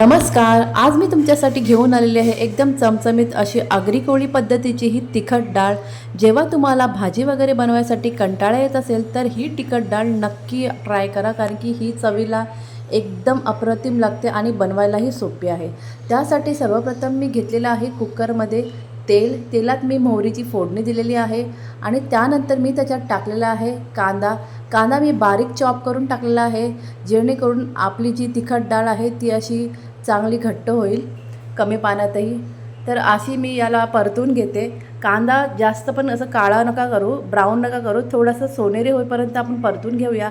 नमस्कार आज मी तुमच्यासाठी घेऊन आलेली आहे एकदम चमचमीत अशी आगरी कोळी पद्धतीची ही तिखट डाळ. जेव्हा तुम्हाला भाजी वगैरे बनवायसाठी कंटाळा येत असेल तर ही तिखट डाळ नक्की ट्राय करा कारण की ही चवीला एकदम अप्रतिम लागते आणि बनवायलाही सोपी आहे. त्यासाठी सर्वप्रथम मी घेतलेलं आहे कुकरमध्ये तेल. तेलात मी मोहरीची फोडणी दिलेली आहे आणि त्यानंतर मी त्याच्यात टाकलेला आहे कांदा. कांदा मी बारीक चॉप करून टाकलेला आहे जेणेकरून आपली जी तिखट डाळ आहे ती अशी चांगली घट्ट होईल कमी पाण्यातही. तर अशी मी याला परतून घेते. कांदा जास्त पण असं काळा नका करू ब्राऊन नका करू थोडंसं सोनेरी होईपर्यंत आपण परतून घेऊया.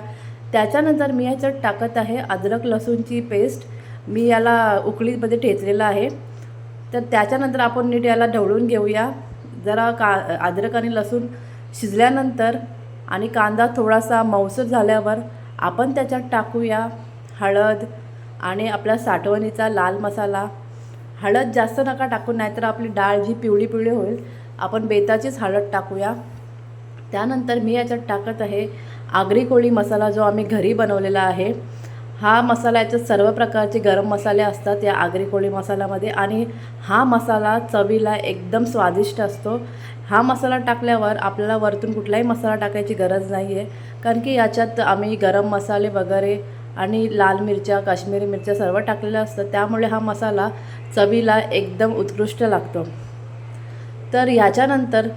त्याच्यानंतर मी ह्याच्यात टाकत आहे अद्रक लसूणची पेस्ट. मी याला उकळीमध्ये ठेचलेलं आहे. तर त्याच्यानंतर आपण नीट याला ढवळून घेऊया. जरा का अद्रक आणि लसूण शिजल्यानंतर आणि कांदा थोडासा मौसूर झाल्यावर आपण त्याच्यात टाकूया हळद आणि आपला साठवणीचा लाल मसाला. हळद जास्त नका टाकू नाहीतर आपली डाळ जी पिवळी पिवळी होईल आपण बेताचीच हळद टाकूया. त्यानंतर मी याच्यात टाकत आहे आगरी कोळी मसाला जो आम्ही घरी बनवलेला आहे. हा मसाला याच्यात सर्व प्रकारचे गरम मसाले असतात या आगरी कोळी मसाल्यामध्ये आणि हा मसाला चवीला एकदम स्वादिष्ट असतो. हा मसाला टाकल्यावर आपल्याला वरतून कुठलाही मसाला टाकायची गरज नाही आहे कारण की याच्यात आम्ही गरम मसाले वगैरे आणि लाल मिरच्या काश्मीरी मिरच्या सर्व टाकलेल्या असतात. त्यामुळे हा मसाला चवीला एकदम उत्कृष्ट लागतो. तर ह्याच्यानंतर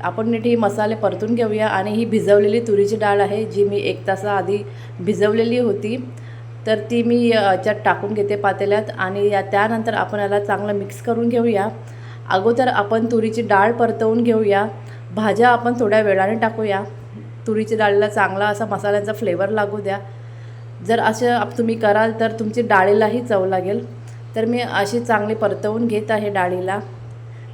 आपण नीट ही मसाले परतून घेऊया आणि ही भिजवलेली तुरीची डाळ आहे जी मी एक तासाआधी भिजवलेली होती. तर ती मी याच्यात टाकून घेते पातेल्यात आणि या त्यानंतर आपण याला चांगलं मिक्स करून घेऊया. अगोदर आपण तुरीची डाळ परतवून घेऊया. भाज्या आपण थोड्या वेळाने टाकूया. तुरीची डाळीला चांगला असा मसाल्यांचा फ्लेवर लागू द्या. जर असं आप- तुम्ही कराल तर तुमची डाळीलाही चव लागेल. तर मी अशी चांगली परतवून घेत आहे डाळीला.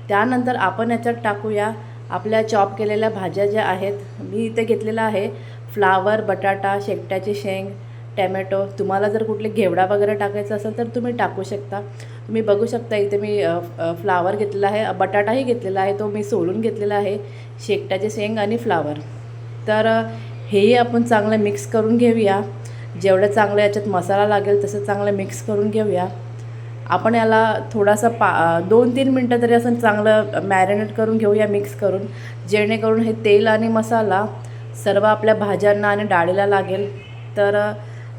त्यानंतर आपण याच्यात टाकूया आपल्या चॉप केलेल्या भाज्या ज्या आहेत. मी इथे घेतलेलं आहे. फ्लावर बटाटा शेकट्याची शेंग टॅमॅटो तुम्हाला जर कुठले घेवडा वगैरे टाकायचा असेल तर तुम्ही टाकू शकता. तुम्ही बघू शकता इथे मी फ्लावर घेतलेला आहे बटाटाही घेतलेला आहे तो मी सोलून घेतलेला आहे शेकट्याचे शेंग आणि फ्लावर. तर हेही आपण चांगलं मिक्स करून घेऊया. जेवढं चांगलं याच्यात मसाला लागेल तसं चांगलं मिक्स करून घेऊया. आपण याला थोडासा पा दोन तीन मिनटं तरी असं चांगलं मॅरिनेट करून घेऊया मिक्स करून. जेणेकरून हे तेल आणि मसाला सर्व आपल्या भाज्यांना आणि डाळीला लागेल. तर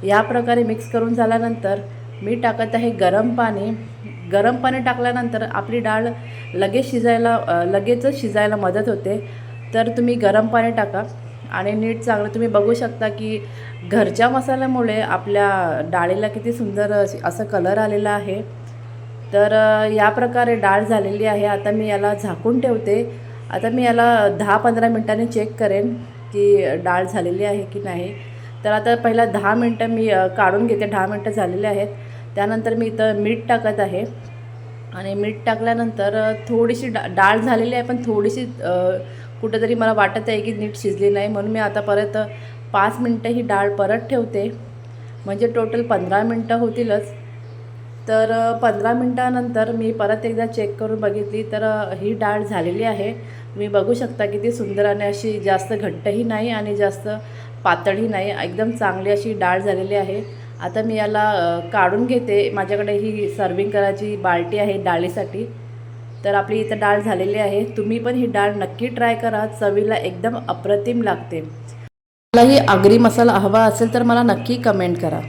या प्रकारे मिक्स करून झाल्यानंतर मी टाकत आहे गरम पाणी. गरम पाणी टाकल्यानंतर आपली डाळ लगेच शिजायला लगेचच शिजायला मदत होते. तर तुम्ही गरम पाणी टाका आणि नीट चांगलं तुम्ही बघू शकता की घरच्या मसाल्यामुळे आपल्या डाळीला किती सुंदर अशी- असं कलर आलेला आहे. तर या प्रकारे डाळ झालेली आहे. आता मी याला झाकून ठेवते. आता मी याला दहा पंधरा मिनटांनी चेक करेन की डाळ झालेली आहे की नाही. तर आता पहिला दहा मिनटं मी काढून घेते. दहा मिनटं झालेले आहेत. त्यानंतर मी इथं मीठ टाकत आहे. आणि मीठ टाकल्यानंतर थोडीशी डा डाळ झालेली आहे पण थोडीशी कुठेतरी कुठंतरी मला वाटत आहे की नीट शिजली नाही. म्हणून मी आता परत पाच मिनटं ही डाळ परत ठेवते. म्हणजे टोटल पंधरा मिनटं होतीलच. तर पंधरा मिनटानंतर मी परत एकदा चेक करून बघितली तर ही डाळ झालेली आहे. तुम्ही बघू शकता किती सुंदर आणि अशी जास्त घट्टही नाही आणि जास्त पातळी नाही एकदम चांगली अशी डाळ झालेली आहे. आता मी याला काढून घेते. माझ्याकडे ही सर्विंग करायची बाल्टी आहे डाळीसाठी. तर आपली इथं डाळ झालेली आहे. तुम्ही पण ही डाळ नक्की ट्राय करा. चवीला एकदम अप्रतिम लागते. मला ही आगरी मसाला हवा असेल तर मला नक्की कमेंट करा.